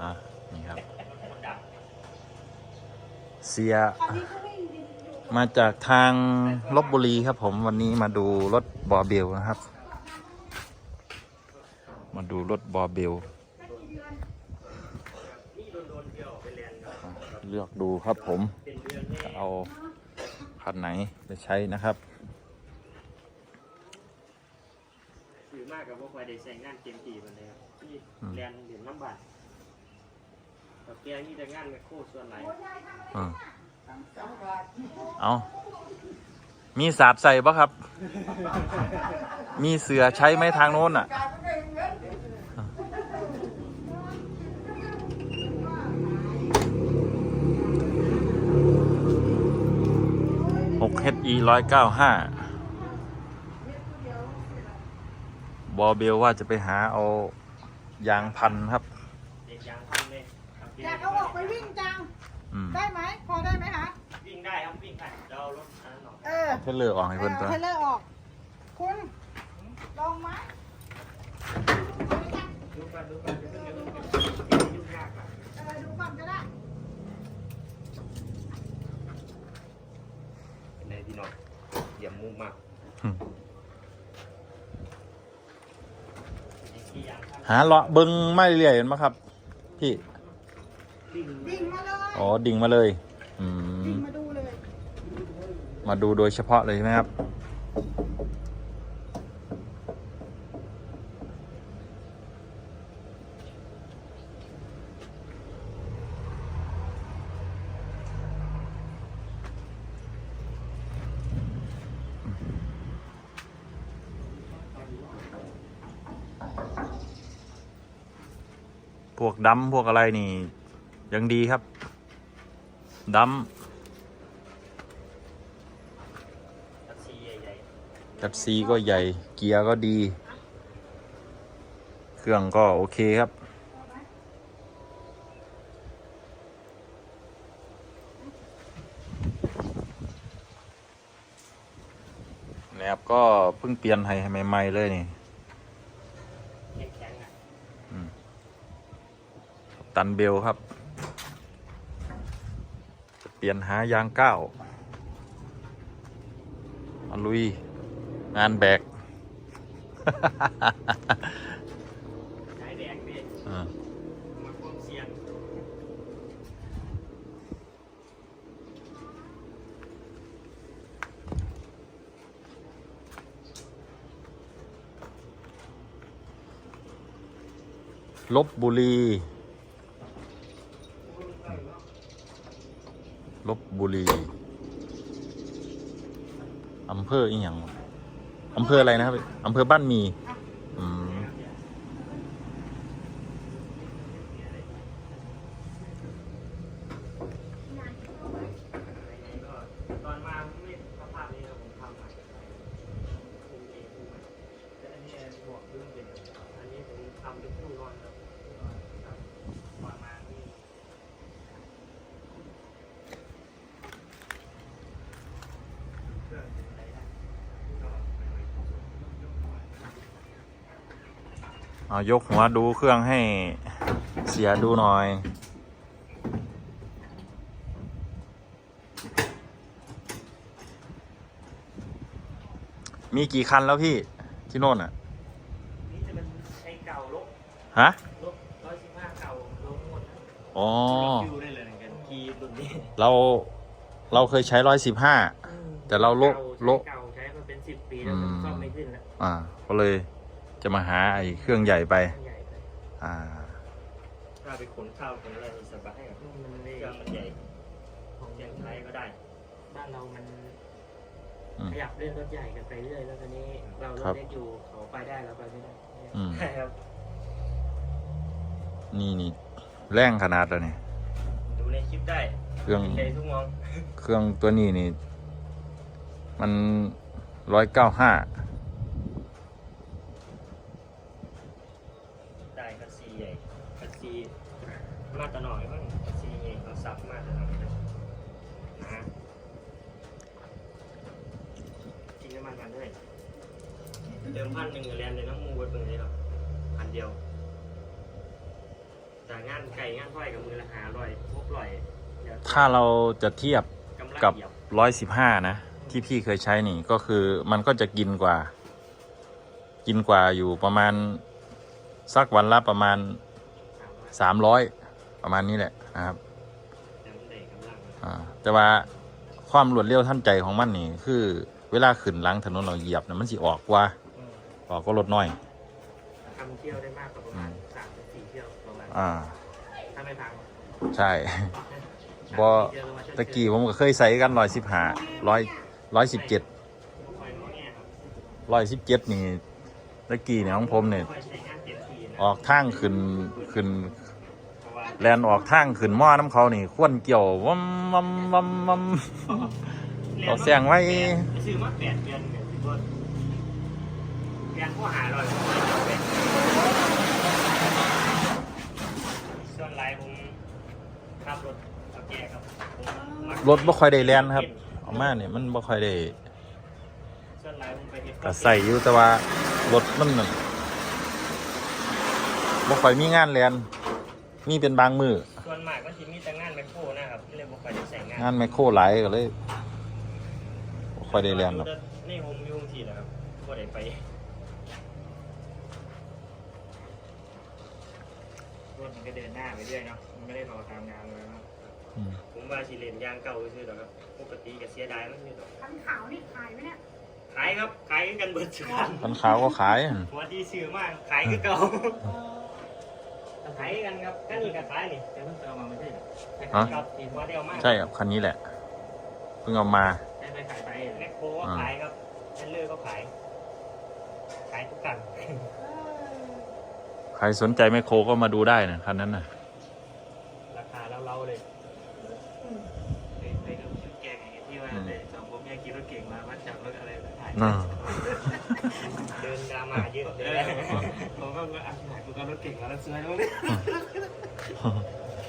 อะนี่ครับ เสีย มาจากทางลบบุรีครับผมวันนี้มาดูรถบอเบลนะครับ มาดูรถบอเบล เลือกดูครับผมจะเอาคันไหนไปใช้นะครับถือมากกับพวกควายได้ใช้งานเต็มที่มันเลยครับที่อืมเรียนเดือนน้ำบาท แต่แกนี่แต่งานไมโครส่วนไหนอืมเอามีสาดใส่ปะครับ มีเสือใช้ไหมทางโน้นอะ 6 HE 195 บอเบลว่าจะไปหาเอายางพันครับ อยากเอาออกไปวิ่งจัง อืมได้ไหม พอได้ไหมคะ วิ่งได้ครับวิ่งได้เราเอารถอันนั้นออกเออ เทเลอร์ออกให้เพิ่นตัวเทเลอร์ออก คุณลองไหมดูกันดูกันดูกันดูกันยุ่งยากอะเออดูก่อนก็ได้เป็นไงพี่น้องเยี่ยมมุมมากอืมนี่ที่ยางพันหาเลาะเบิงไม่เรื่อยเห็นไหมครับ พี่วิ่ง ดิ่งมาเลยอ๋อดิ่งมาเลยอืมดิ่งมาดูเลย มาดูโดยเฉพาะเลยใช่ไหมครับ พวกดำพวกอะไรนี่ ยังดีครับดำตัดซีใหญ่จัดซีก็ใหญ่ เกียร์ก็ดี เครื่องก็โอเคครับแนบก็เพิ่งเปลี่ยนให้ใหม่ ๆ เลยนี่ๆแข็งๆอะตันเบลครับจะเป ลี่ยนหายางก้าวมาลุย งานแบกสายแดงนี่อ่ามาความเสี่ยงลบบุรี ลบบุรีอำเภออีหยังวะอำเภออะไรนะครับอำเภอบ้านมี อืม ตอนมาไม่สภาพนี้ครับผมทำใหม่คุมเองคุมใหม่แต่อันนี้บวกดึงเป็นอันนี้ผมทำเป็นตู้นอนครับครับตอนมานี่ เครื่องอะไรได้ก็ไม่ไม่ เอายกหัวดูเครื่องให้เสียดูหน่อย มีกี่คันแล้วพี่ที่โน่นอะนี่จะเป็นใช้เก่าลบฮะลบร้อยสิบห้าเก่าลบหมดนะอ๋อคิวได้เลยเหมือนกันคีย์รุ่นนี้เราเราเคยใช้ร้อยสิบห้าแต่เราโละก่โละเก่าใช้มาเป็นสิบปีแล้วมันซ่อมไม่ขึ้นแล้วอ่าก็เลย จะมาหาไอ้เครื่องใหญ่ไปใหญ่ไป อ่า ถ้าไปขนข้าวขนอะไรสบายอะมันไม่เครื่องมันใหญ่ของยังใช้ก็ได้ บ้านเรามันอืมขยับเลื่อนรถใหญ่กันไปเรื่อยแล้วตอนนี้เรารครัถบเล็กอยู่เขาไปได้เราไปไม่ได้อืมใช่ครับนี่นี่แรงขนาดแล้วนี่ดูในคลิปได้เครื่อง ในทุกมองเครื่องตัวนี้นี่ มันร้อยเก้าห้า ได้คัสซีใหญ่คัสซีมาตรหน่อยบ้างคัสซีใหญ่เขาซับมาตรหน่อยนะนะจริงน้ำมันกันด้วย เติมพันหนึ่งเรียนในน้ำมูเวิร์ดเพิ่งเลยครับพันเดียวจากงานไก่งานถ้อยกับมือละหาร้อยพวกร้อยดี๋ยวถ้าเราจะเทียบกำลังกับเหยียบร้อยสิบห้านะ ที่พี่เคยใช้นี่ก็คือมันก็จะกินกว่า กินกว่าอยู่ประมาณ สักวันละประมาณสามร้อยสามร้อยประมาณนี้แหละนะครับ แต่มันได้กำลังอ่าแต่ว่าความรวดเร็วทันใจของมันนี่ คือ เวลาขึ้นหลังถนนเราเหยียบนะมันสิออกกว่า อืมออกก็ลดน้อยทำเที่ยวได้มากกว่าประมาณสามถึงสี่เที่ยวประมาณอ่า ถ้าไม่พังใช่บอตะกี้ผมก็เคยใส่กันร้อยสิบห้าร้อยร้อยสิบเจ็ดร้อยสิบเจ็ดนี่ตะกี้เนี่ยของผมเนี่ยออกทางขึ้นขึ้น แลนออกทางขึ้นหม้อน้ำเขานี่ควนเกี่ยววัมวัมวัมวัมเอาเสียงไว้ซื้อมาแปดเดือนเนี่ย พี่เบิร์ดเรียนข้อหาลอยส่วนไรผมขับรถขับแก่ครับผมมักรถบ่ค่อยได้แลนครับเอามาเนี่ยมันบ่ค่อยได้ส่วนไรผมไปเฮ็ดก็ใส่อยู่แต่ว่ารถมันนั่นบ่ค่อยมีงานแลนมีเป็นบางมือส่วนมากก็จะมีแต่งานแมคโครนะครับที่เลยบอกไปใส่งานงานแมคโครหลายก็เลยบ่ค่อยได้แลนหรอกนี่ผมยุ่งทีนะครับก็ได้ไปรถมัน ก็เดินหน้าไปเรื่อยเนาะมันไม่ได้รอตามงานเลยนะอืมผมว่าสิเลนยางเก่าซื่อๆหรอกครับ ปกติก็เสียดายมันนี่หรอกคันขาวนี่ขายไหมเนี่ยขายครับ ขายกันเบิดทุกคันคันขาวก็ขายอั่นวันที่ซื้อมาก ขายคือเก่าขายกันครับก็นี่ก็ขายนี่แต่เพิ่งเอามาไม่ใช่เหรอครับอีกว่าเดียวมากใช่ครับคันนี้แหละ เพิ่งเอามาได้ไปขายไปแมคโครก็ขายครับเทนเลอร์ก็ขาย ขายทุกกันเออ ใครสนใจแมคโครก็มาดูได้นะคันนั้นนะราคาเล่าๆเลยเคยเคยดูชุดแกงอย่างเงี้ยที่ว่าเลยสองผมแยกขี่รถเก่งมาวัดจับรถอะไรมาถ่ายน่าเดินดราม่าเยอะเลยผมก็อะไหนกูก็รถเก่งมาแล้วซื้อให้ด้วย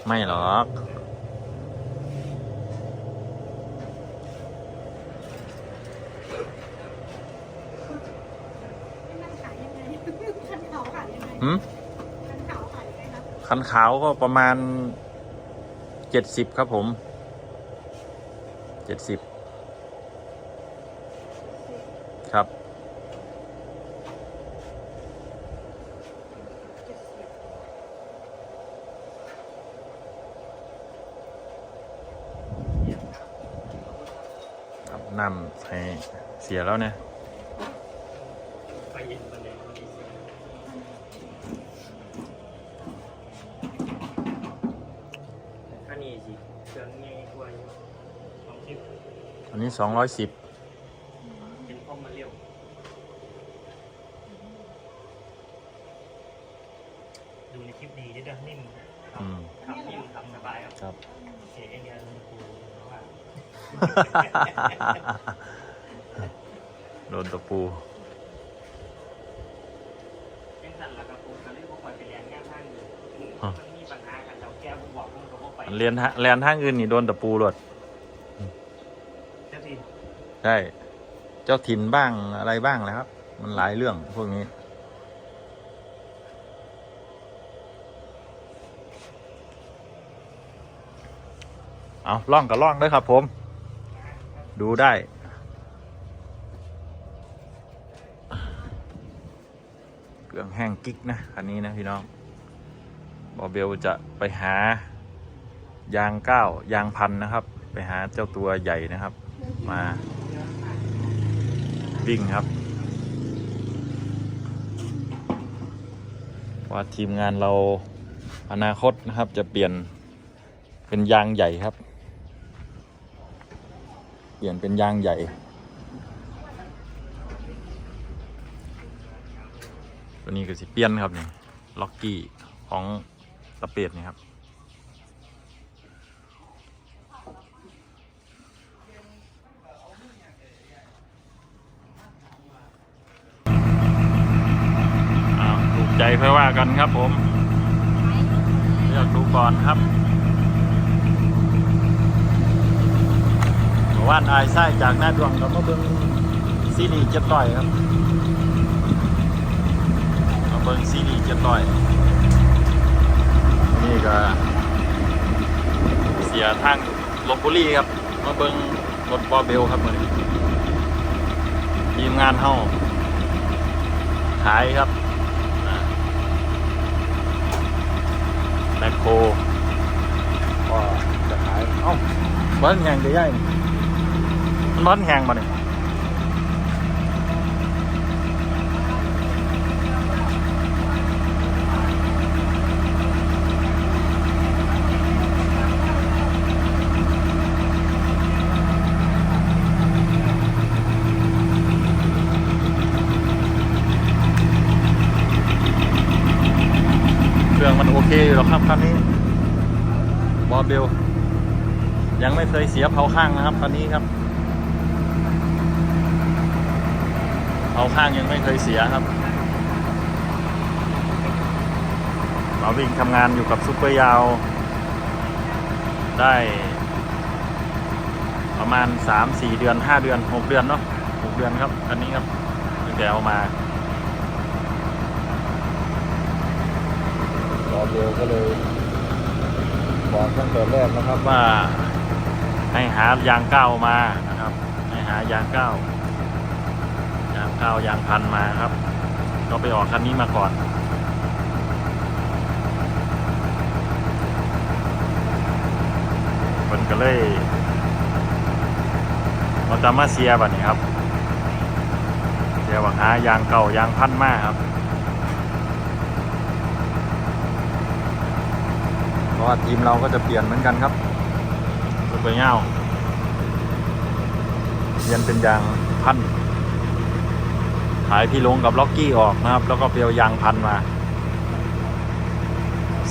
ไม่หรอกนี่มั คันขาวก็ประมาณเจ็ดสิบครับผมเจ็ดสิบครับเจ็ดสิบครับนำให้เสียแล้วเนี่ย ไปเย็นมาเลยวันนี้ถ้านี่สิเครื่องง่ายกว่าอยู่ลองคิด อันนี้ สองร้อยสิบเป็นข้อมาเร็วดูในคลิปดีด้วยนะนิ่มอืมขับนิ่มขับสบายครับครับ เสียงไอเดียมันคูว่าโดนตะปูเป็นสันแล้วครับผมก็เลยบอกปล่อยไปเรียนงานทางอยู่ฮะมันมีปัญหากันเราแก้ผมบอกผมก็บอกไป เรียนทะเรียนทางอื่นนี่โดนตะปูหลดเจ้าที่ ใช่ เจ้าถิ่นบ้างอะไรบ้างแหละครับ มันหลายเรื่องพวกนี้ เอาล่องกับล่องด้วยครับผม ดูได้เครื่องแห้งกิ๊กนะคันนี้นะพี่น้องบอเบลจะไปหายางเก้ายางพันนะครับ ไปหาเจ้าตัวใหญ่นะครับ มา วิ่งครับว่าทีมงานเราอนาคตนะครับจะเปลี่ยนเป็นยางใหญ่ครับ เปลี่ยนเป็นยางใหญ่ ตัวนี้ก็สิเปลี่ยนครับนี่ล็อกกี้ของตะเปียดนี่ครับ อ้าวถูก ใจค่อว่ากันครับผมเลือกดูก่อนครับว่านอายไส้จากหน้าดวงเราก็เบิ่งซีรีส์เจ็ดต่อยครับมาเบิ่งซีรีส์เจ็ดต่อย นี่ก็กับทางลบบุรีครับ มาเบิ้งรถบอเบลครับมือนี้ทีมงานเฮาขายครับอ่า แมคโครก็จะขายเอ้าบ้านแหงจะย่ายนี่มันบ้านแหงมาเนี่ยเครื่องมันโอเคอยู่ หรอกครับคันนี้บอเบลยังไม่เคยเสียเผาข้างนะครับตอนนี้ครับเผาข้างยังไม่เคยเสียครับมาวิ่งทำงานอยู่กับซุปเปอร์ยาว ได้ประมาณ 3-4 เดือน 5 เดือน 6 เดือนเนาะ6เดือนครับ อันนี้ครับตั้งแต่เอามา บอเบลก็เลยบอกตั้งแต่แรกนะครับว่าให้หายางเก้ามานะครับ ให้หายางเก้ายางเก้ายางพันมาครับ ก็ไปออกคันนี้มาก่อนมันก็เลยมันจะมาเสียแบบนี้ครับเสียว่าหายางเก่ายางพันมากครับ เพราะว่าทีมเราก็จะเปลี่ยนเหมือนกันครับตัวไปเงาเปลี่ยนเป็นยางพันขายพี่ลงกับล็อกกี้ออกนะครับ แล้วก็เปลียวยางพันมา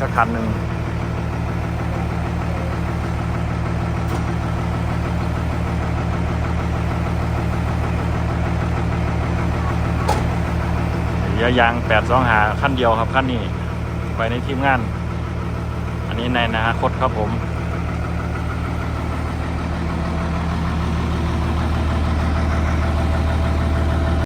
สักคันหนึ่งเหลือยางแปดสองหาขั้นเดียวครับขั้นนี้ ไปในทีมงานอัน นี้ในอนาคตครับผม